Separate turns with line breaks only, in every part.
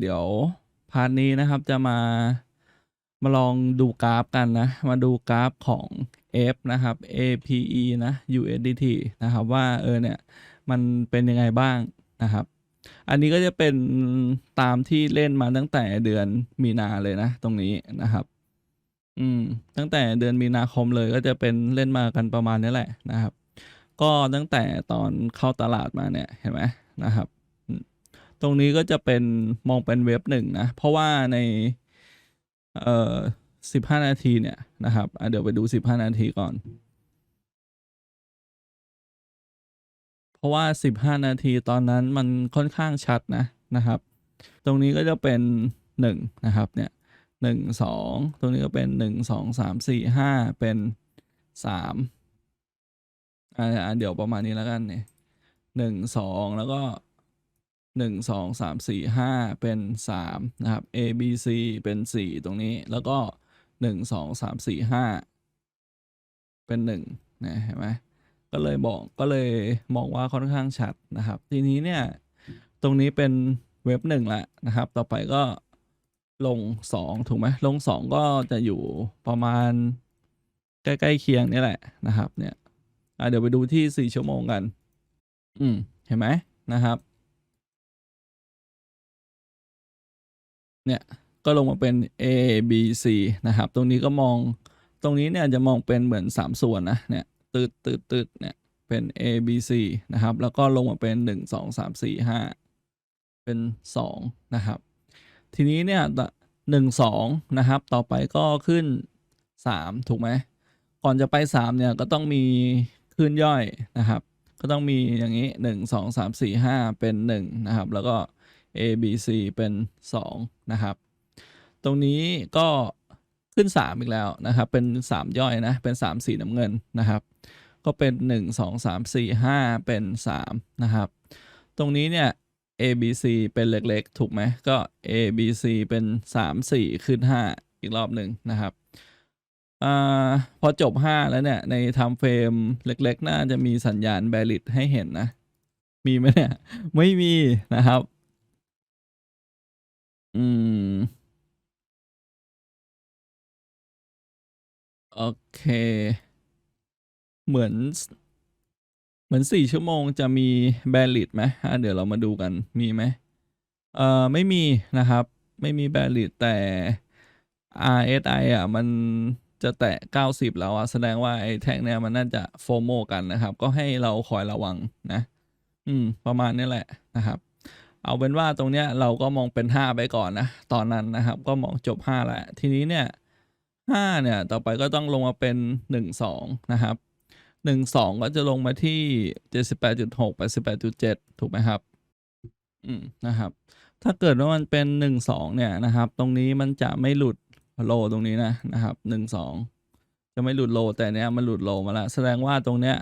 เดี๋ยวพาร์ทนี้นะครับจะมามาลองดูกราฟกันนะ มาดูกราฟของ F นะครับ APE นะ USDT นะครับ ว่าเออเนี่ยมันเป็นยังไงบ้างนะครับ อันนี้ก็จะเป็นตามที่เล่นมาตั้งแต่เดือนมีนาเลยนะ ตรงนี้นะครับ อืมตั้งแต่เดือนมีนาคมเลยก็จะเป็นเล่นมากันประมาณนี้แหละนะครับ ก็ตั้งแต่ตอนเข้าตลาดมาเนี่ยเห็นไหมนะครับ ตรงนี้ก็จะเป็นมองเป็นเว็บหนึ่งนะ เพราะว่าในเอ่อสิบห้านาทีเนี่ยนะครับเดี๋ยวไปดูสิบห้านาทีก่อน เพราะว่าสิบห้านาทีตอนนั้นมันค่อนข้างชัดนะนะครับ ตรงนี้ก็จะเป็นหนึ่งนะครับเนี่ยหนึ่งสองตรงนี้ก็เป็นหนึ่งสองสามสี่ห้าเป็นสามอ่าเดี๋ยวประมาณนี้แล้วกันเนี่ยหนึ่งสองแล้วก็ หนึ่งสองสามสี่ห้าเป็นสามนะครับ A B C เป็นสี่ตรงนี้แล้วก็หนึ่งสองสามสี่ห้าเป็นหนึ่งนะเห็นไหมก็เลยบอกก็เลยมองว่าค่อนข้างชัดนะครับ ทีนี้เนี่ยตรงนี้เป็นเว็บหนึ่งละนะครับ ต่อไปก็ลงสองถูกไหมลงสองก็จะอยู่ประมาณใกล้ๆเคียงนี่แหละนะครับเนี่ยเดี๋ยวไปดูที่สี่ชั่วโมงกัน อืมเห็นไหมนะครับ เนี่ยก็ลงมาเป็น A B C นะครับ ตรงนี้ก็มองตรงนี้เนี่ยจะมองเป็นเหมือนสามส่วนนะเนี่ยตืดตืดตืดเนี่ยเป็น A B C นะครับ แล้วก็ลงมาเป็นหนึ่งสองสามสี่ห้าเป็นสองนะครับ ทีนี้เนี่ยหนึ่งสองนะครับ ต่อไปก็ขึ้นสามถูกไหม ก่อนจะไปสามเนี่ยก็ต้องมีขึ้นย่อยนะครับ ก็ต้องมีอย่างนี้หนึ่งสองสามสี่ห้าเป็นหนึ่งนะครับ แล้วก็ A B C เป็นสองนะครับ ตรงนี้ก็ขึ้นสามอีกแล้วนะครับ เป็นสามย่อยนะ เป็นสามสีน้ำเงินนะครับ ก็เป็นหนึ่งสองสามสี่ห้าเป็นสามนะครับ ตรงนี้เนี่ย A B C เป็นเล็กๆ ถูกไหมก็ A B C เป็นสามสี่ขึ้นห้าอีกรอบหนึ่งนะครับอ่าพอจบห้าแล้วเนี่ย ในไทม์เฟรมเล็ก ๆ น่าจะมีสัญญาณแบลิดให้เห็นนะ มีไหมเนี่ย ไม่มีนะครับ อืม โอเค เหมือน เหมือนสี่ชั่วโมงจะมีแบลิดไหมอะเดี๋ยวเรามาดูกันมีไหมเอ่อไม่มีนะครับ ไม่มีแบลิดแต่ RSI อะ มันจะแตะ 90 แล้วอะ แสดงว่าไอ้แท่งเนี่ยมันน่าจะโฟโมกันนะครับ ก็ให้เราคอยระวังนะ อืม ประมาณนี้แหละนะครับ เอาเป็นว่าตรงเนี้ยเราก็มองเป็น 5 ไปก่อนนะ ตอนนั้นนะครับ ก็มองจบ 5 แล้ว ทีนี้เนี่ย5เนี่ย ต่อไปก็ต้องลงมาเป็น 1 2 นะครับ 1 2 ก็จะลงมาที่ 78.6 88.7 ถูกไหมครับ อืม นะครับ ถ้าเกิดว่ามันเป็น 1 2 เนี่ยนะครับ ตรงนี้มันจะไม่หลุดโลตรงนี้นะนะครับ 1 2 จะไม่หลุดโล แต่เนี้ยมันหลุดโลมาแล้ว แสดงว่าตรงเนี้ย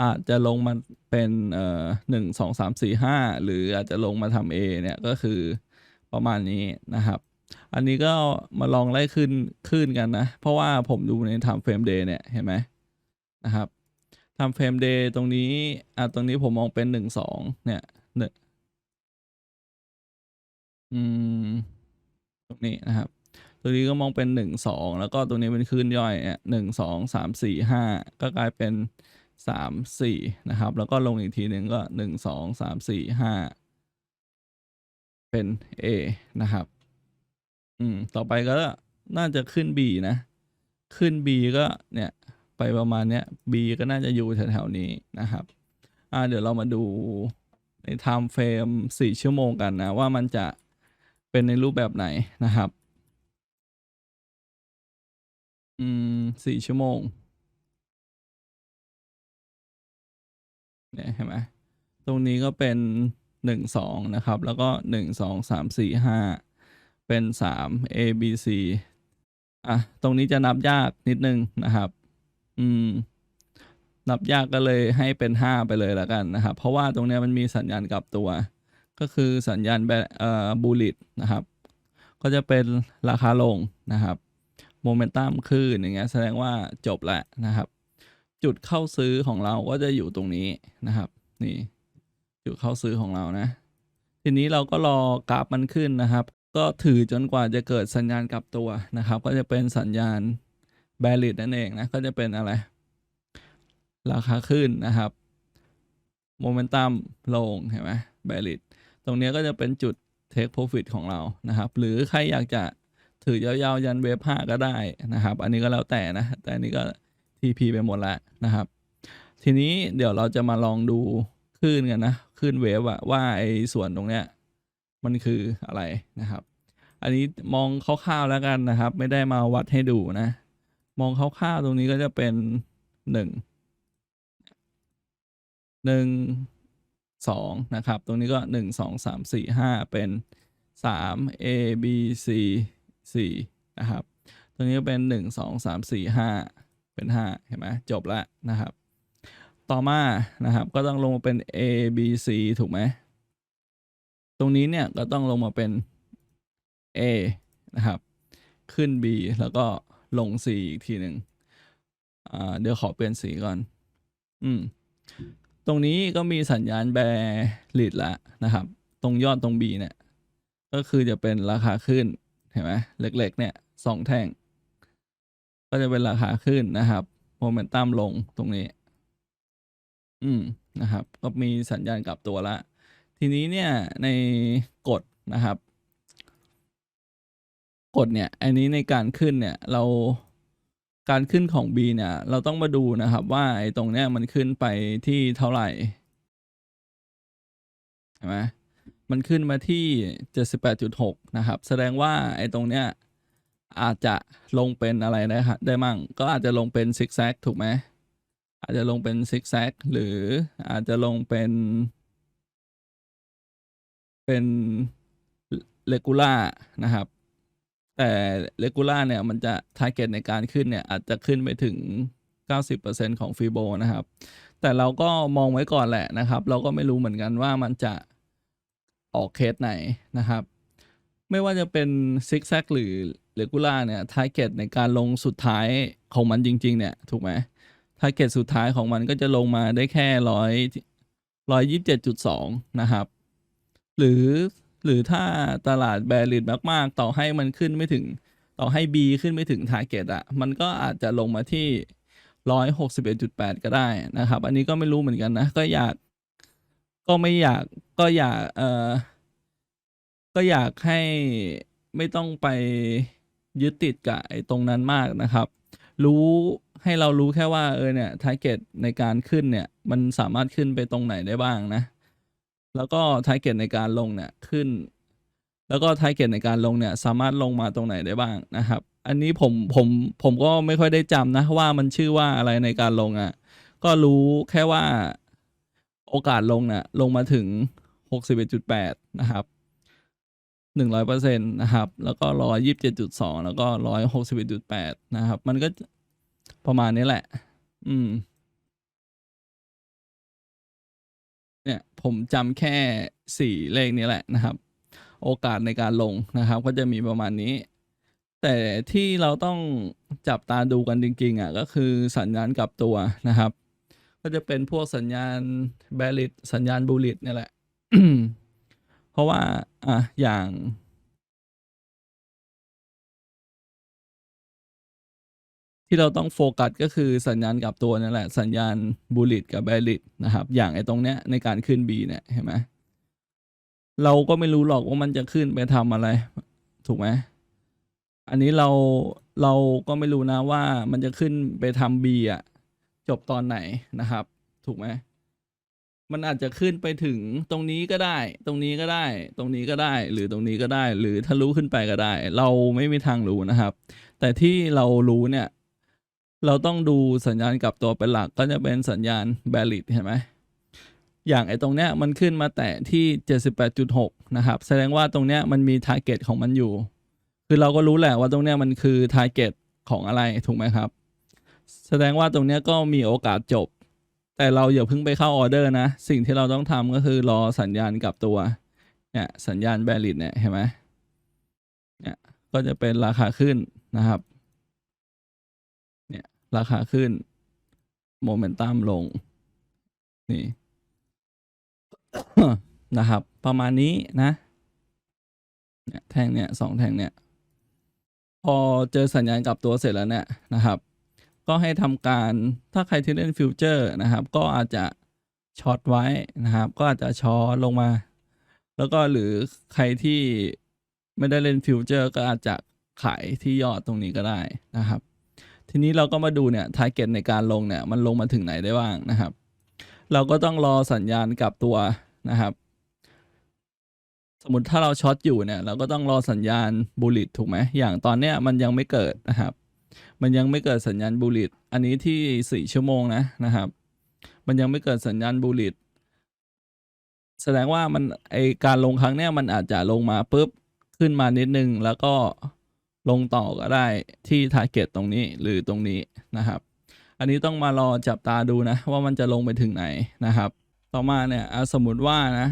อาจจะลงมาเป็นเอ่อหนึ่งสองสามสี่ห้าหรืออาจจะลงมาทำ A เนี่ยก็คือประมาณนี้นะครับ อันนี้ก็มาลองไล่ขึ้นขึ้นกันนะ เพราะว่าผมดูใน time frame day เนี่ยเห็นไหมนะครับ time frame day ตรงนี้อะตรงนี้ผมมองเป็นหนึ่งสองเนี่ยเนี่ยอืมตรงนี้นะครับตรงนี้ก็มองเป็นหนึ่งสองแล้วก็ตรงนี้เป็นคลื่นย่อยเนี่ยหนึ่งสองสามสี่ห้าก็กลายเป็น สามสี่นะครับ แล้วก็ลงอีกทีหนึ่งก็หนึ่งสองสามสี่ห้าเป็น A นะครับ อืม ต่อไปก็น่าจะขึ้น B นะ ขึ้น B ก็เนี่ยไปประมาณเนี้ย B ก็น่าจะอยู่แถวๆนี้นะครับ อ่า เดี๋ยวเรามาดูใน time frame สี่ชั่วโมงกันนะ ว่ามันจะเป็นในรูปแบบไหนนะครับ อืมสี่ชั่วโมง เนี่ยเห็นไหมตรงนี้ก็เป็นหนึ่งสองนะครับ แล้วก็หนึ่งสองสามสี่ห้าเป็นสาม A B C อะ ตรงนี้จะนับยากนิดนึงนะครับ อืม นับยากก็เลยให้เป็นห้าไปเลยแล้วกันนะครับ เพราะว่าตรงเนี้ยมันมีสัญญาณกลับตัว ก็คือสัญญาณแบเอ่อบูลิตนะครับ ก็จะเป็นราคาลงนะครับ โมเมนตัมขึ้นอย่างเงี้ยแสดงว่าจบแล้วนะครับ จุดเข้าซื้อของเราก็จะอยู่ตรงนี้นะครับ นี่ จุดเข้าซื้อของเรานะ ทีนี้เราก็รอกราฟมันขึ้นนะครับ ก็ถือจนกว่าจะเกิดสัญญาณกลับตัวนะครับ ก็จะเป็นสัญญาณแบริดนั่นเองนะ ก็จะเป็นอะไร ราคาขึ้นนะครับโมเมนตัมลงเห็นไหมแบริดตรงนี้ก็จะเป็นจุด take profit ของเรานะครับ หรือใครอยากจะถือยาวๆ ยันเวฟห้าก็ได้นะครับ อันนี้ก็แล้วแต่นะ แต่อันนี้ก็ TP ไปหมดแล้วนะครับ ทีนี้เดี๋ยวเราจะมาลองดูคลื่นกันนะคลื่นเวฟอะว่าไอ้ส่วนตรงเนี้ยมันคืออะไรนะครับ อันนี้มองคร่าวๆแล้วกันนะครับ ไม่ได้มาวัดให้ดูนะ มองคร่าวๆตรงนี้ก็จะเป็นหนึ่งหนึ่งสองนะครับ ตรงนี้ก็หนึ่งสองสามสี่ห้าเป็นสาม A B C สี่นะครับ ตรงนี้ก็เป็นหนึ่งสองสามสี่ห้า เป็น 5 เห็นไหมจบแล้วนะครับ ต่อมานะครับก็ต้องลงมาเป็น A B C ถูกไหมตรงนี้เนี่ยก็ต้องลงมาเป็น A นะครับ ขึ้น B แล้วก็ลง C อีกทีหนึ่งเดี๋ยวขอเปลี่ยนสีก่อน อืม ตรงนี้ก็มีสัญญาณแบริดแล้วนะครับ ตรงยอดตรง B เนี่ย ก็คือจะเป็นราคาขึ้น เห็นไหมเล็ก ๆ เนี่ยสองแท่ง ก็จะเป็นราคาขึ้นนะครับโมเมนตัมลงตรงนี้ อืมนะครับ ก็มีสัญญาณกลับตัวละ ทีนี้เนี่ยในกฎนะครับ กฎเนี่ย อันนี้ในการขึ้นเนี่ย เราการขึ้นของ B เนี่ย เราต้องมาดูนะครับว่าไอ้ตรงเนี้ยมันขึ้นไปที่เท่าไหร่เห็นไหมมันขึ้นมาที่ 78.6 นะครับ แสดงว่าไอ้ตรงเนี้ย อาจจะลงเป็นอะไรได้ครับได้มั่ง ก็อาจจะลงเป็นซิกแซกถูกไหมอาจจะลงเป็นซิกแซกหรืออาจจะลงเป็น เป็นเลกูล่านะครับ แต่เลกูล่าเนี่ยมันจะทาร์เก็ตในการขึ้นเนี่ย อาจจะขึ้นไปถึง 90%ของฟีโบนะครับ แต่เราก็มองไว้ก่อนแหละนะครับ เราก็ไม่รู้เหมือนกันว่ามันจะออกเคสไหนนะครับ ไม่ว่าจะเป็นซิกแซกหรือเลกูล่าเนี่ยทาร์เก็ตในการลงสุดท้ายของมันจริง ๆ เนี่ยถูกไหมทาร์เก็ตสุดท้ายของมันก็จะลงมาได้แค่ร้อยร้อยยี่สิบเจ็ดจุดสองนะครับ หรือหรือถ้าตลาดแบริดมากๆ ต่อให้มันขึ้นไม่ถึง ต่อให้ B ขึ้นไม่ถึงทาร์เก็ตอะมันก็อาจจะลงมาที่ร้อยหกสิบเอ็ดจุดแปดก็ได้นะครับ อันนี้ก็ไม่รู้เหมือนกันนะ ก็อยากก็ไม่อยากก็อยากเอ่อ ก็อยากให้ไม่ต้องไปยึดติดกับไอ้ตรงนั้นมากนะครับ รู้ให้เรารู้แค่ว่าเออเนี่ยทาร์เก็ตในการขึ้นเนี่ย มันสามารถขึ้นไปตรงไหนได้บ้างนะ แล้วก็ทาร์เก็ตในการลงเนี่ยขึ้น แล้วก็ทาร์เก็ตในการลงเนี่ย สามารถลงมาตรงไหนได้บ้างนะครับ อันนี้ผมผมผมก็ไม่ค่อยได้จำนะว่ามันชื่อว่าอะไรในการลงอะ่ะ ก็รู้แค่ว่าโอกาสลงเนี่ยลงมาถึงหกสิบเอ็ดจุดแปดนะครับ หนึ่งร้อยเปอร์เซ็นต์นะครับ แล้วก็ร้อยยี่สิบเจ็ดจุดสองแล้วก็ร้อยหกสิบเอ็ดจุดแปดนะครับ มันก็ประมาณนี้แหละ อืม เนี่ย ผมจำแค่สี่เลขนี้แหละนะครับ โอกาสในการลงนะครับ ก็จะมีประมาณนี้ แต่ที่เราต้องจับตาดูกันจริง ๆอะก็คือสัญญาณกลับตัวนะครับ ก็จะเป็นพวกสัญญาณแบริดสัญญาณบูลิตเนี่ยแหละ เพราะว่าอะอย่างที่เราต้องโฟกัสก็คือสัญญาณกับตัวนั่นแหละ สัญญาณบูลิตกับแบริดนะครับ อย่างไอ้ตรงเนี้ยในการขึ้น B เนี่ยเห็นไหมเราก็ไม่รู้หรอกว่ามันจะขึ้นไปทำอะไร ถูกไหมอันนี้เราเราก็ไม่รู้นะว่ามันจะขึ้นไปทำ B อะจบตอนไหนนะครับ ถูกไหม มันอาจจะขึ้นไปถึงตรงนี้ก็ได้ ตรงนี้ก็ได้ ตรงนี้ก็ได้ หรือตรงนี้ก็ได้ หรือทะลุขึ้นไปก็ได้ เราไม่มีทางรู้นะครับ แต่ที่เรารู้เนี่ย เราต้องดูสัญญาณกลับตัวเป็นหลักก็จะเป็นสัญญาณแบริดเห็นไหมอย่างไอ้ตรงเนี้ยมันขึ้นมาแตะที่ 78.6 นะครับ แสดงว่าตรงเนี้ยมันมีทาร์เก็ตของมันอยู่ คือเราก็รู้แหละว่าตรงเนี้ยมันคือทาร์เก็ตของอะไรถูกไหมครับ แสดงว่าตรงเนี้ยก็มีโอกาสจบ แต่เราอย่าเพิ่งไปเข้าออเดอร์นะ สิ่งที่เราต้องทำก็คือรอสัญญาณกลับตัว เนี่ย สัญญาณแบริดเนี่ยเห็นไหมเนี่ย ก็จะเป็นราคาขึ้นนะครับ เนี่ย ราคาขึ้น โมเมนตัมลง นี่ นะครับ ประมาณนี้นะ เนี่ย แท่งเนี่ยสองแท่งเนี่ย พอเจอสัญญาณกลับตัวเสร็จแล้วเนี่ยนะครับ ก็ให้ทำการถ้าใครที่เล่นฟิวเจอร์นะครับ ก็อาจจะช็อตไว้นะครับ ก็อาจจะช็อตลงมา แล้วก็หรือใครที่ไม่ได้เล่นฟิวเจอร์ก็อาจจะขายที่ยอดตรงนี้ก็ได้นะครับ ทีนี้เราก็มาดูเนี่ยทาร์เก็ตในการลงเนี่ยมันลงมาถึงไหนได้บ้างนะครับ เราก็ต้องรอสัญญาณกลับตัวนะครับ สมมติถ้าเราช็อตอยู่เนี่ยเราก็ต้องรอสัญญาณบูลิตถูกไหมอย่างตอนเนี้ยมันยังไม่เกิดนะครับ มันยังไม่เกิดสัญญาณบูลิตอันนี้ที่สี่ชั่วโมงนะนะครับ มันยังไม่เกิดสัญญาณบูลิตแสดงว่ามันไอการลงครั้งเนี้ยมันอาจจะลงมาปุ๊บขึ้นมานิดนึง แล้วก็ลงต่อก็ได้ที่ทาร์เก็ตตรงนี้หรือตรงนี้นะครับ อันนี้ต้องมารอจับตาดูนะ ว่ามันจะลงไปถึงไหนนะครับ ต่อมาเนี่ยสมมติว่านะ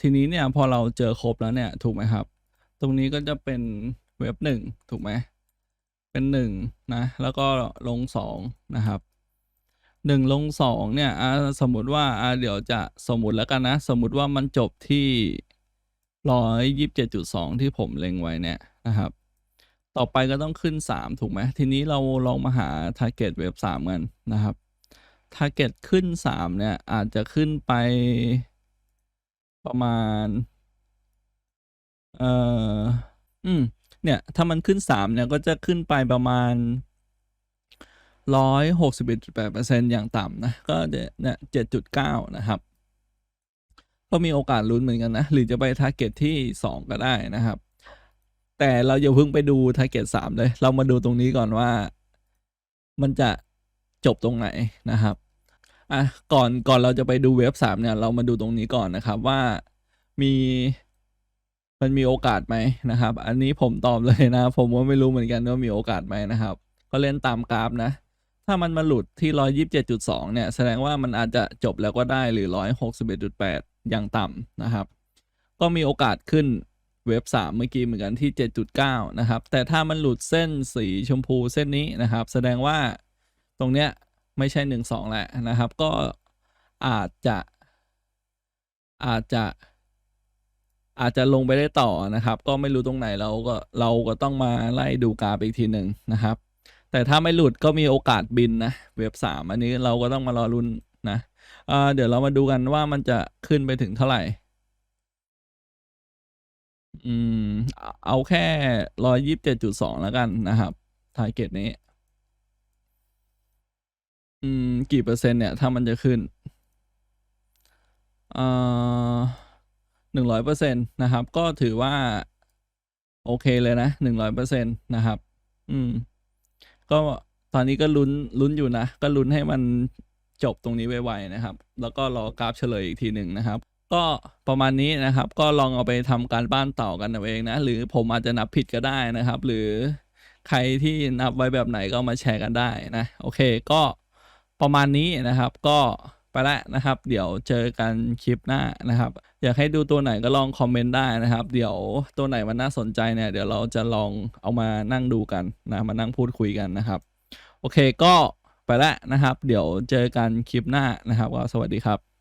ทีนี้เนี่ยพอเราเจอครบแล้วเนี่ยถูกไหมครับ ตรงนี้ก็จะเป็นเว็บหนึ่งถูกไหม เป็นหนึ่งนะแล้วก็ลงสองนะครับหนึ่งลงสองเนี่ยสมมติว่าเดี๋ยวจะสมมติแล้วกันนะ สมมติว่ามันจบที่ร้อยยี่สิบเจ็ดจุดสองที่ผมเล็งไว้เนี่ยนะครับ ต่อไปก็ต้องขึ้น3ถูกไหมทีนี้เราลองมาหา target เว็บ3กันนะครับ target ขึ้น3เนี่ยอาจจะขึ้นไปประมาณ เอ่อ อืม เนี่ยถ้ามันขึ้น 3 เนี่ย ก็จะขึ้นไปประมาณ 161.8%อย่างต่ำนะ ก็จะเนี่ย7.9 นะครับ ก็มีโอกาสลุ้นเหมือนกันนะ หรือจะไป target ที่ 2 ก็ได้นะครับ แต่เราอย่าเพิ่งไปดู target สามเลย เรามาดูตรงนี้ก่อนว่า มันจะจบตรงไหนนะครับอะก่อนก่อนเราจะไปดูเว็บสามเนี่ย เรามาดูตรงนี้ก่อนนะครับว่ามี มันมีโอกาสไหมนะครับ อันนี้ผมตอบเลยนะ ผมว่าไม่รู้เหมือนกันว่ามีโอกาสไหมนะครับ ก็เล่นตามกราฟนะ ถ้ามันมาหลุดที่ร้อยยิบเจ็ดจุดสองเนี่ย แสดงว่ามันอาจจะจบแล้วก็ได้หรือร้อยหกสิบเอ็ดจุดแปดอย่างต่ำนะครับ ก็มีโอกาสขึ้นเว็บ 3 เมื่อกี้เหมือนกันที่ 7.9 นะครับ แต่ถ้ามันหลุดเส้นสีชมพูเส้นนี้นะครับ แสดงว่าตรงเนี้ยไม่ใช่ 1 2 แหละนะครับ ก็อาจจะอาจจะ อาจจะลงไปได้ต่อนะครับ ก็ไม่รู้ตรงไหนเราก็เราก็ต้องมาไล่ดูกราฟอีกทีหนึ่งนะครับ แต่ถ้าไม่หลุดก็มีโอกาสบินนะ เว็บ3อันนี้เราก็ต้องมารอรุนนะเดี๋ยวเรามาดูกันว่ามันจะขึ้นไปถึงเท่าไหร่ อืม เอาเอาแค่ร้อยยี่สิบเจ็ดจุดสองแล้วกันนะครับทาร์เก็ตนี้ อืม กี่เปอร์เซ็นต์เนี่ย ถ้ามันจะขึ้นอ่า หนึ่งร้อยเปอร์เซ็นต์นะครับ ก็ถือว่า โอเคเลยนะหนึ่งร้อยเปอร์เซ็นต์นะครับ อืม ก็ตอนนี้ก็ลุ้นลุ้นอยู่นะ ก็ลุ้นให้มันจบตรงนี้ไวๆนะครับ แล้วก็รอกราฟเฉลยอีกทีหนึ่งนะครับ ก็ประมาณนี้นะครับ ก็ลองเอาไปทำการบ้านต่อกันเอาเองนะ หรือผมอาจจะนับผิดก็ได้นะครับ หรือใครที่นับไว้แบบไหนก็มาแชร์กันได้นะ โอเค ก็ประมาณนี้นะครับ ก็ ไปแล้วนะครับ เดี๋ยวเจอกันคลิปหน้านะครับ อยากให้ดูตัวไหนก็ลองคอมเมนต์ได้นะครับ เดี๋ยวตัวไหนมันน่าสนใจเนี่ย เดี๋ยวเราจะลองเอามานั่งดูกันนะมานั่งพูดคุยกันนะครับ โอเคก็ไปแล้วนะครับ เดี๋ยวเจอกันคลิปหน้านะครับก็สวัสดีครับ